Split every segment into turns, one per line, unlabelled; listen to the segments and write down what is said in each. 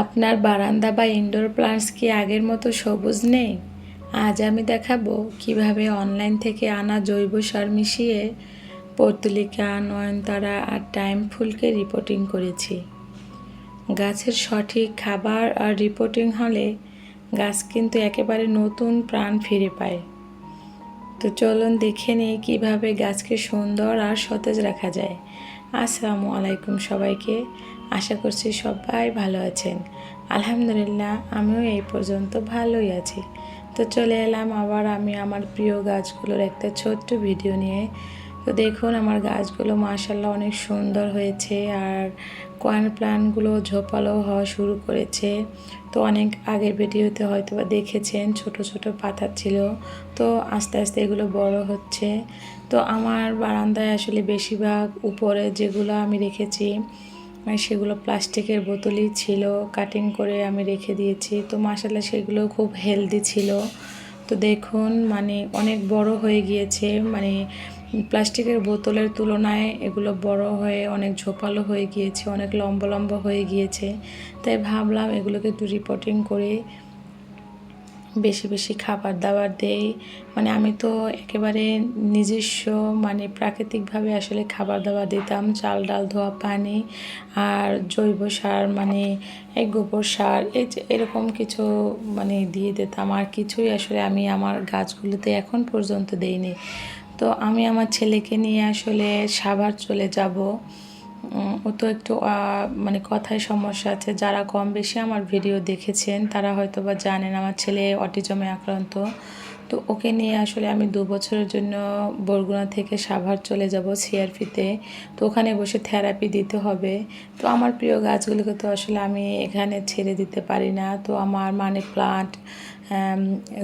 আপনার বারান্দা বা ইনডোর প্লান্টস কি আগের মতো সবুজ নেই? আজ আমি দেখাবো কীভাবে অনলাইন থেকে আনা জৈব সার মিশিয়ে পর্তুলিকা, নয়নতারা আর টাইম ফুলকে রিপোর্টিং করেছি। গাছের সঠিক খাবার আর রিপোর্টিং হলে গাছ কিন্তু একেবারে নতুন প্রাণ ফিরে পায়। তো চলুন দেখে নিই কীভাবে গাছকে সুন্দর আর সতেজ রাখা যায়। আসসালামু আলাইকুম সবাইকে। আশা করছি সবাই ভালো আছেন। আলহামদুলিল্লাহ, আমিও এই পর্যন্ত ভালোই আছি। তো চলে এলাম আবার আমি আমার প্রিয় গাছগুলোর একটা ছোট্ট ভিডিও নিয়ে। তো দেখুন, আমার গাছগুলো মাশাল্লাহ অনেক সুন্দর হয়েছে আর কয়েন প্লান্টগুলো ঝোপালো হওয়া শুরু করেছে। তো অনেক আগের ভিডিওতে হয়তো বা দেখেছেন, ছোট ছোট পাতা ছিল। তো আস্তে আস্তে এগুলো বড় হচ্ছে। তো আমার বারান্দায় আসলে বেশিরভাগ উপরে যেগুলো আমি রেখেছি মানে সেগুলো প্লাস্টিকের বোতলই ছিল কাটিং করে আমি রেখে দিয়েছি। তো মাসাল্লাহ সেগুলো খুব হেলদি ছিল। তো দেখুন মানে অনেক বড় হয়ে গিয়েছে। মানে প্লাস্টিকের বোতলের তুলনায় এগুলো বড় হয়ে অনেক ঝোপালো হয়ে গিয়েছে, অনেক লম্বা লম্বা হয়ে গিয়েছে। তাই ভাবলাম এগুলোকে একটু রিপোর্টিং করে বেশি বেশি খাবার দাবার দেই। মানে আমি তো একেবারে নিজস্ব মানে প্রাকৃতিকভাবে আসলে খাবার দাবার দিতাম। চাল, ডাল, ধোয়া, পানি আর জৈব সার মানে এই গোবর সার, এই এরকম কিছু মানে দিয়ে দিতাম। আর কিছুই আসলে আমি আমার গাছগুলোতে এখন পর্যন্ত দেইনি। তো আমি আমার ছেলেকে নিয়ে আসলে সাভার চলে যাব। ও তো একটু মানে কথায় সমস্যা আছে। যারা কম বেশি আমার ভিডিও দেখেছেন, তারা হয়তো বা জানেন আমার ছেলে অটিজমে আক্রান্ত। তো ওকে নিয়ে আসলে আমি দু বছরের জন্য বরগুনা থেকে সাভার চলে যাব সিআরপিতে তো ওখানে বসে থেরাপি দিতে হবে। তো আমার প্রিয় গাছগুলোকে তো আসলে আমি এখানে ছেড়ে দিতে পারি না। তো আমার মানে plant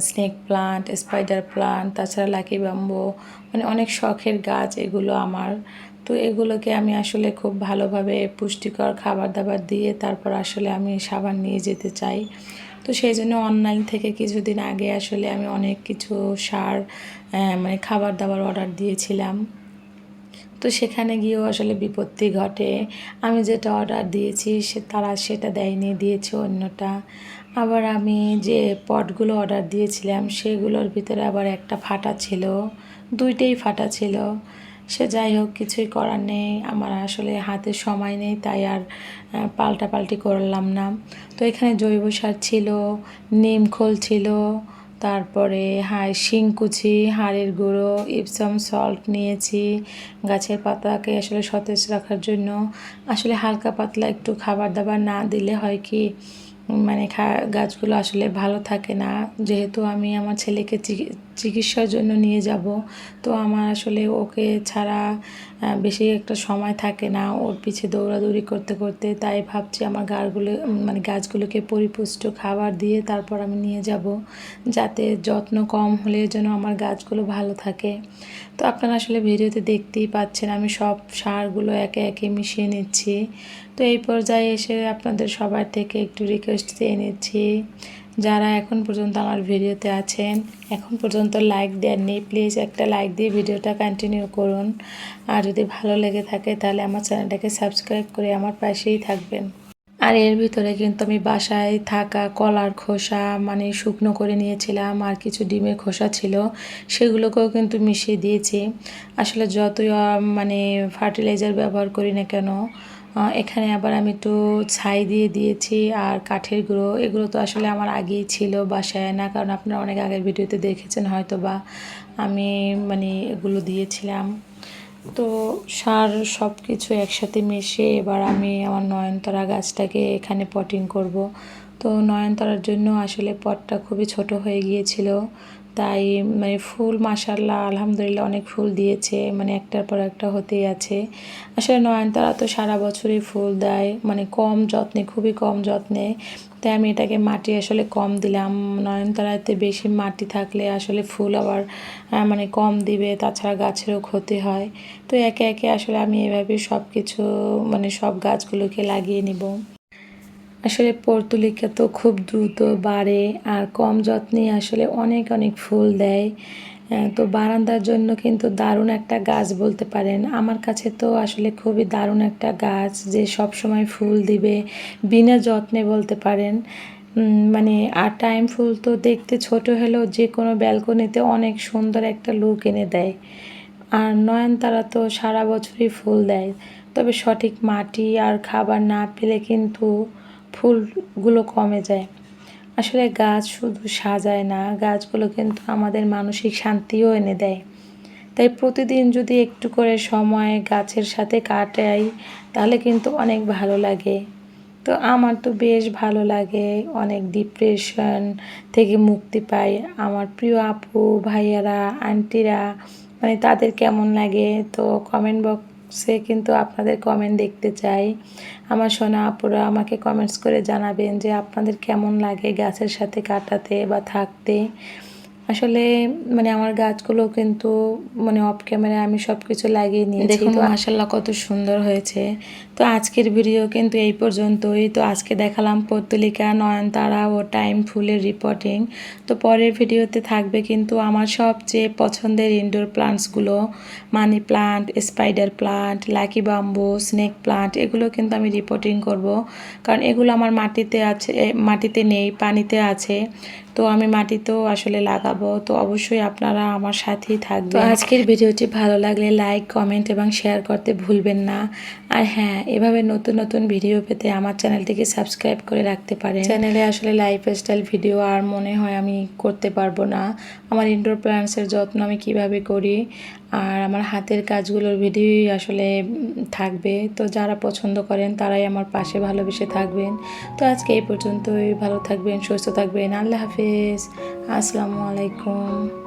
snake plant spider plant তাছাড়া লাকি বাম্বু মানে অনেক শখের গাছ এগুলো আমার। তো এগুলোকে আমি আসলে খুব ভালোভাবে পুষ্টিকর খাবার দাবার দিয়ে তারপর আসলে আমি সাবান নিয়ে যেতে চাই। তো সেই জন্য অনলাইন থেকে কিছুদিন আগে আসলে আমি অনেক কিছু সার মানে খাবার দাবার অর্ডার দিয়েছিলাম। তো সেখানে গিয়েও আসলে বিপত্তি ঘটে। আমি যেটা অর্ডার দিয়েছি সে তারা সেটা দেয়নি, দিয়েছে অন্যটা। আবার আমি যে পটগুলো অর্ডার দিয়েছিলাম সেগুলোর ভিতরে আবার একটা ফাটা ছিল, দুইটাই ফাটা ছিল। সে যাই হোক, কিছুই করার নেই। আমার আসলে হাতে সময় নেই, তাই আর পাল্টাপাল্টি করলাম না। তো এখানে জৈব সার ছিল, নিম খোল ছিল, তারপরে হাই শিংকুচি, হাড়ের গুঁড়ো, ইপসাম সল্ট নিয়েছি, গাছের পাতাকে আসলে সতেজ রাখার জন্য। আসলে হালকা পাতলা একটু খাবার দাবার না দিলে হয় কি মানে গাছগুলো আসলে ভালো থাকে না। যেহেতু আমি আমার ছেলেকে চিকিৎসার জন্য নিয়ে যাব, তো আমার আসলে ওকে ছাড়া বেশি একটা সময় থাকে না। ওর পিছে দৌড়াদৌড়ি করতে করতে তাই ভাবছি আমার গাছগুলো মানে গাছগুলোকে পরিপুষ্ট খাবার দিয়ে তারপর আমি নিয়ে যাব, যাতে যত্ন কম হলে যেন আমার গাছগুলো ভালো থাকে। তো আপনারা আসলে ভিডিওতে দেখতেই পাচ্ছেন আমি সব সারগুলো একে একে মিশিয়ে নিচ্ছি। তো এই পর্যায়ে এসে আপনাদের সবার থেকে একটু রিকোয়েস্ট চেয়ে নিচ্ছি। যারা এখন পর্যন্ত আমার ভিডিওতে আছেন, এখন পর্যন্ত লাইক দেননি প্লিজ একটা লাইক দিয়ে ভিডিওটা কন্টিনিউ করুন। আর যদি ভালো লেগে থাকে তাহলে আমার চ্যানেলটাকে সাবস্ক্রাইব করে আমার পাশেই থাকবেন। আর এর ভিতরে কিন্তু আমি বাসায় থাকা কলার খোসা মানে শুকনো করে নিয়েছিলাম, আর কিছু ডিমের খোসা ছিল, সেগুলোকেও কিন্তু মিশিয়ে দিয়েছি। আসলে যতই মানে ফার্টিলাইজার ব্যবহার করি না কেন এখানে আবার আমি একটু ছাই দিয়ে দিয়েছি আর কাঠের গুঁড়ো। এগুলো তো আসলে আমার আগেই ছিল বাসায় না, কারণ আপনারা অনেক আগের ভিডিওতে দেখেছেন হয়তো বা আমি মানে এগুলো দিয়েছিলাম। তো সার সব কিছু একসাথে মিশে এবার আমি আমার নয়নতরা গাছটাকে এখানে পটিং করব। তো নয়নতারার জন্য আসলে পটটা খুবই ছোট হয়ে গিয়েছিল। তাই মানে ফুল মাসাল্লাহ আলহামদুলিল্লাহ অনেক ফুল দিয়েছে। মানে একটার পর একটা হতেই আছে। আসলে নয়নতারা তো সারা বছরই ফুল দেয়। মানে কম যত্নে, খুবই কম যত্নে। তাই আমি এটাকে মাটি আসলে কম দিলাম। নয়নতারাতে বেশি মাটি থাকলে আসলে ফুল আবার মানে কম দিবে। তাছাড়া গাছেরও ক্ষতি হয়। তো একে একে আসলে আমি এভাবে সব কিছু মানে সব গাছগুলোকে লাগিয়ে নিব। আসলে পর্তুলিকা তো খুব দ্রুত বাড়ে আর কম যত্নে আসলে অনেক অনেক ফুল দেয়। তো বারান্দার জন্য কিন্তু দারুণ একটা গাছ বলতে পারেন। আমার কাছে তো আসলে খুবই দারুণ একটা গাছ যে সব সময় ফুল দিবে বিনা যত্নে বলতে পারেন। মানে আর টাইম ফুল তো দেখতে ছোট হলেও যে কোনো ব্যালকনিতে অনেক সুন্দর একটা লুক এনে দেয়। আর নয়নতারা তো সারা বছরই ফুল দেয়। তবে সঠিক মাটি আর খাবার না পেলে কিন্তু ফুলগুলো কমে যায়। আসলে গাছ শুধু সাজায় না, গাছগুলো কিন্তু আমাদের মানসিক শান্তিও এনে দেয়। তাই প্রতিদিন যদি একটু করে সময় গাছের সাথে কাটাই, তাহলে কিন্তু অনেক ভালো লাগে। তো আমার তো বেশ ভালো লাগে, অনেক ডিপ্রেশন থেকে মুক্তি পাই। আমার প্রিয় আপু, ভাইয়ারা, আন্টিরা মানে তাদের কেমন লাগে? তো কমেন্ট বক্সে কিন্তু আপনাদের কমেন্ট দেখতে চাই আমার সোনা আপুরা আমাকে কমেন্টস করে জানাবেন যে আপনাদের কেমন লাগে গাছের সাথে কাটাতে বা থাকতে। আসলে মানে আমার গাছগুলো কিন্তু মানে অফ ক্যামেরায় আমি সব কিছু লাগিয়ে নিয়েছি। দেখুন মাসাল্লাহ কত সুন্দর হয়েছে। তো আজকের ভিডিও কিন্তু এই পর্যন্তই। তো আজকে দেখালাম পত্তলিকা নয়নতারা ও টাইম ফুলের রিপোর্টিং তো পরের ভিডিওতে থাকবে কিন্তু আমার সবচেয়ে পছন্দের indoor প্লান্টসগুলো money plant spider plant lucky bamboo snake plant এগুলো কিন্তু আমি রিপোর্টিং করব। কারণ এগুলো আমার মাটিতে আছে মাটিতে নেই পানিতে আছে। তো আমি মাটিতেও আসলে লাগাবো। তো অবশ্যই আপনারা আমার সাথেই থাকবেন। তো আজকের ভিডিওটি ভালো লাগলে লাইক কমেন্ট এবং শেয়ার করতে ভুলবেন না। আর হ্যাঁ এভাবে নতুন নতুন ভিডিও পেতে আমার চ্যানেলটিকে সাবস্ক্রাইব করে রাখতে পারেন। চ্যানেলে আসলে লাইফ স্টাইল ভিডিও আর মনে হয় আমি করতে পারব না। আমার ইনডোর প্ল্যান্টসের যত্ন আমি কীভাবে করি? আর আমার হাতের কাজগুলোর ভিডিওই আসলে থাকবে। তো যারা পছন্দ করেন, তারাই আমার পাশে ভালোবেসে থাকবেন। তো আজকে এই পর্যন্তই। ভালো থাকবেন, সুস্থ থাকবেন। আল্লাহ হাফিজ। আসসালামু আলাইকুম।